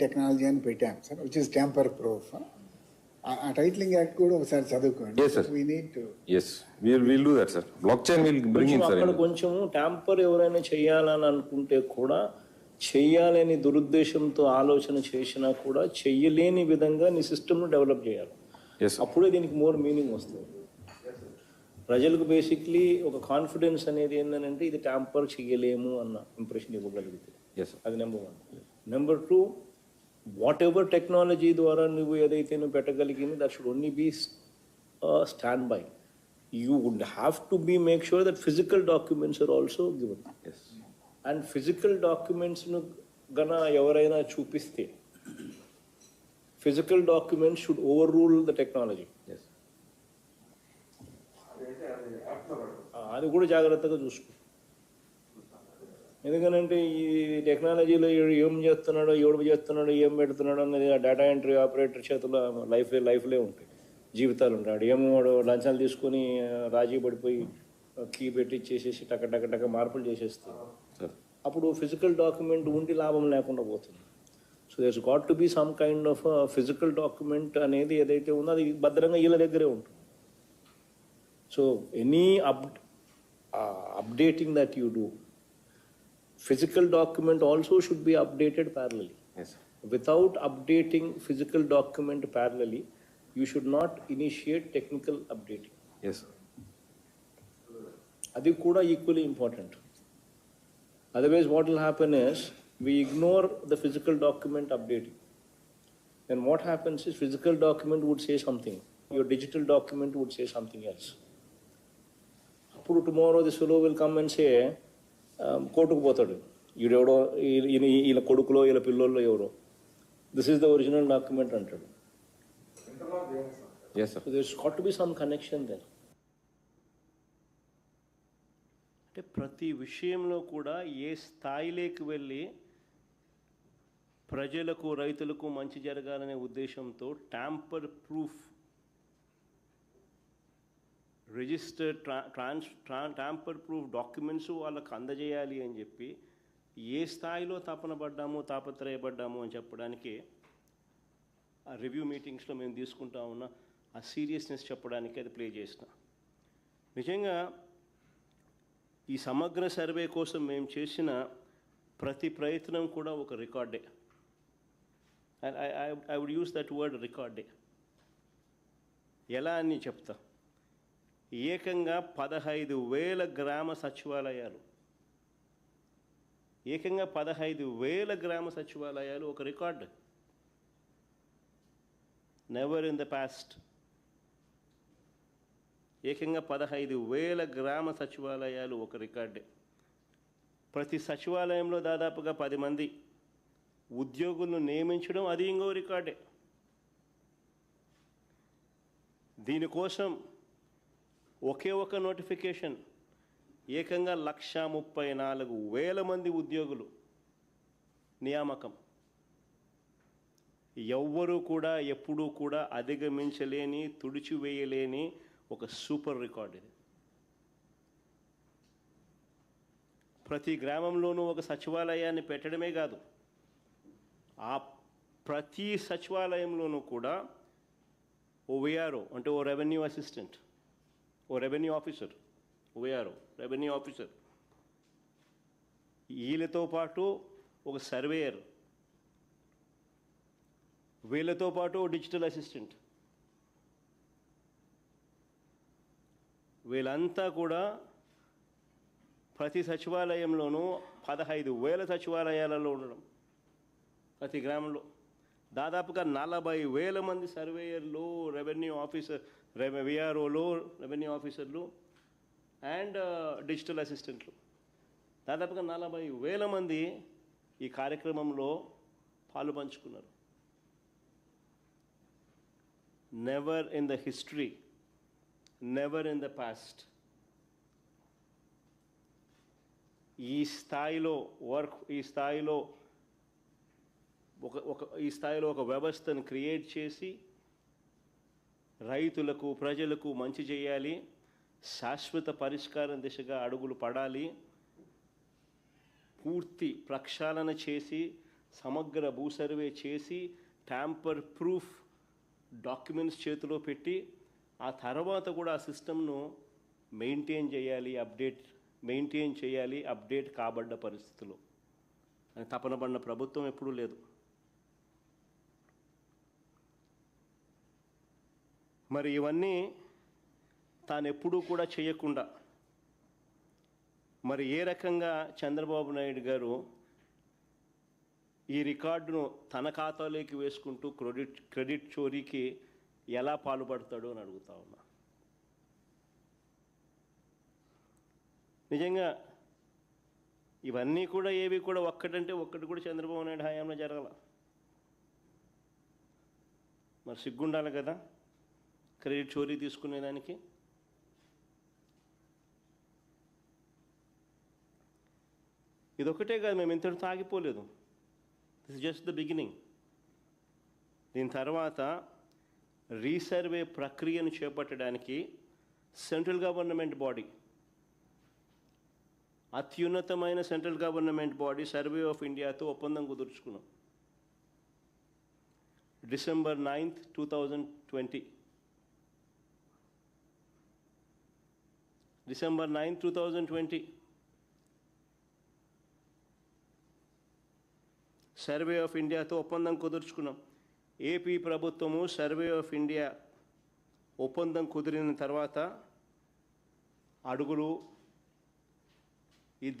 Technology అని పెట్టాం sir which is tamper proof ఆ టైటిలింగ్ యాక్ట్ కూడా ఒకసారి చదువుకోండి. Yes, sir. We need to yes we'll will do that sir blockchain will bring in కొంచెం sir అక్కడ కొంచెం ట్యాంపర్ ఎవరైనా చేయాలని అనుకుంటే కూడా చెయ్యాలని దురుద్దేశంతో ఆలోచన చేసినా కూడా చెయ్యలేని విధంగా నీ సిస్టమ్ను డెవలప్ చేయాలి. ఎస్ అప్పుడే దీనికి మోర్ మీనింగ్ వస్తుంది. ప్రజలకు బేసిక్లీ ఒక కాన్ఫిడెన్స్ అనేది ఏంటంటే ఇది ట్యాంపర్ చెయ్యలేము అన్న ఇంప్రెషన్ ఇవ్వగలిగితే. ఎస్ అది number one number two whatever technology ద్వారా నువ్వు ఏదైతే నువ్వు పెట్టగలిగింది that should only be stand by you would have to be make sure that physical documents are also given and physical డాక్యుమెంట్స్ను గన ఎవరైనా చూపిస్తే physical documents should overrule the technology అది కూడా జాగ్రత్తగా చూసుకో. ఎందుకనంటే ఈ టెక్నాలజీలో ఏం చేస్తున్నాడో ఎవడు చేస్తున్నాడో ఏం పెడుతున్నాడో అనేది ఆ డేటా ఎంట్రీ ఆపరేటర్ చేతిలో లైఫ్ లైఫ్లే ఉంటాయి జీవితాలు ఉంటాయి. వాడు ఏమో వాడు లంచాలు తీసుకొని రాజీ పడిపోయి కీ పెట్టి చేసేసి టక టక టక మార్పులు చేసేస్తాయి సార్. అప్పుడు ఫిజికల్ డాక్యుమెంట్ ఉండి లాభం లేకుండా పోతుంది. So there's got to be some kind of physical document అనేది ఏదైతే ఉందో అది భద్రంగా వీళ్ళ దగ్గరే ఉంటుంది. So any up updating that you do physical document also should be updated parallelly. Yes Without updating physical document parallelly, you should not initiate technical updating. Yes అది కూడా equally important. Otherwise, what will happen is we ignore the physical document updating. Then what happens is physical document would say something, your digital document would say something else. అప్పుడు tomorrow this fellow will come and say కోర్టుకు పోతాడు. ఈడెవడో ఈయన వీళ్ళ కొడుకులో వీళ్ళ పిల్లోల్లో ఎవరో. This is the original document అంటాడు. To be some connection there అంటే ప్రతి విషయంలో కూడా ఏ స్థాయిలోకి వెళ్ళి ప్రజలకు రైతులకు మంచి జరగాలనే ఉద్దేశంతో tamper proof register trans tamper proof documents వాళ్ళకు అందజేయాలి అని చెప్పి ఏ స్థాయిలో తపన పడ్డాము తాపత్రయపడ్డాము అని చెప్పడానికి ఆ రివ్యూ మీటింగ్స్లో మేము తీసుకుంటా ఉన్న ఆ సీరియస్నెస్ చెప్పడానికి అది ప్లే చేసిన. నిజంగా ఈ సమగ్ర సర్వే కోసం మేము చేసిన ప్రతి ప్రయత్నం కూడా ఒక రికార్డే I would use that word రికార్డే ఎలా అని చెప్తా? ఏకంగా పదహైదు వేల గ్రామ సచివాలయాలు. ఏకంగా పదహైదు వేల గ్రామ సచివాలయాలు ఒక record. Never in the past ఏకంగా పదహైదు వేల గ్రామ సచివాలయాలు ఒక రికార్డే. ప్రతి సచివాలయంలో దాదాపుగా పది మంది ఉద్యోగులను నియమించడం అది ఇంకో రికార్డే. దీనికోసం ఒకే ఒక నోటిఫికేషన్. ఏకంగా లక్ష ముప్పై నాలుగు వేల మంది ఉద్యోగులు. నియామకం. ఎవ్వరూ కూడా ఎప్పుడూ కూడా అధిగమించలేని తుడిచివేయలేని ఒక సూపర్ రికార్డ్ ఇది. ప్రతి గ్రామంలోనూ ఒక సచివాలయాన్ని పెట్టడమే కాదు. ఆ ప్రతి సచివాలయంలోనూ కూడా ఓ విఆర్ఓ అంటే ఓ రెవెన్యూ అసిస్టెంట్ ఓ revenue officer ORO revenue officer. వీళ్ళతో పాటు ఒక సర్వేయర్ వీళ్ళతో పాటు డిజిటల్ అసిస్టెంట్. వీళ్ళంతా కూడా ప్రతి సచివాలయంలోనూ పదహైదు వేల సచివాలయాలలో ఉండడం. ప్రతి గ్రామంలో దాదాపుగా నలభై వేల మంది సర్వేయర్లు రెవెన్యూ ఆఫీసర్ విఆర్ఓలు రెవెన్యూ ఆఫీసర్లు అండ్ డిజిటల్ అసిస్టెంట్లు. దాదాపుగా నలభై వేల మంది ఈ కార్యక్రమంలో పాలు పంచుకున్నారు. Never in the history never in the past ఈ స్థాయిలో వర్క్ ఈ స్థాయిలో ఒక ఒక ఈ స్థాయిలో ఒక వ్యవస్థను క్రియేట్ చేసి రైతులకు ప్రజలకు మంచి చేయాలి. శాశ్వత పరిష్కారం దిశగా అడుగులు పడాలి. పూర్తి ప్రక్షాళన చేసి సమగ్ర భూ సర్వే చేసి ట్యాంపర్ ప్రూఫ్ డాక్యుమెంట్స్ చేతిలో పెట్టి ఆ తర్వాత కూడా ఆ సిస్టమ్ను మెయింటైన్ చేయాలి అప్డేట్ మెయింటైన్ చేయాలి అప్డేట్ కాబడ్డ పరిస్థితులు. అని తపన పడిన ప్రభుత్వం ఎప్పుడూ లేదు. మరి ఇవన్నీ తాను ఎప్పుడూ కూడా చేయకుండా. మరి ఏ రకంగా చంద్రబాబు నాయుడు గారు ఈ రికార్డును తన ఖాతాలోకి వేసుకుంటూ క్రెడిట్ క్రెడిట్ చోరీకి ఎలా పాల్పడతాడో అని అడుగుతా ఉన్నా. నిజంగా ఇవన్నీ కూడా ఏవి కూడా ఒక్కటంటే ఒక్కటి కూడా చంద్రబాబు నాయుడు హయాంలో జరగల. మరి సిగ్గుండాలి కదా? క్రెడిట్ చోరీ తీసుకునేదానికి? ఇదొకటే కాదు మేము ఇంతటితో ఆగిపోలేదు. దిస్ జస్ట్ ద బిగినింగ్ దీని తర్వాత రీసర్వే ప్రక్రియను చేపట్టడానికి సెంట్రల్ గవర్నమెంట్ బాడీ అత్యున్నతమైన central government body survey of ఇండియాతో ఒప్పందం కుదుర్చుకున్నాం. December ninth two thousand twenty December nine two thousand twenty survey of ఇండియాతో ఒప్పందం కుదుర్చుకున్నాం. ఏపీ ప్రభుత్వము సర్వే ఆఫ్ ఇండియా ఒప్పందం కుదిరిన తర్వాత అడుగులు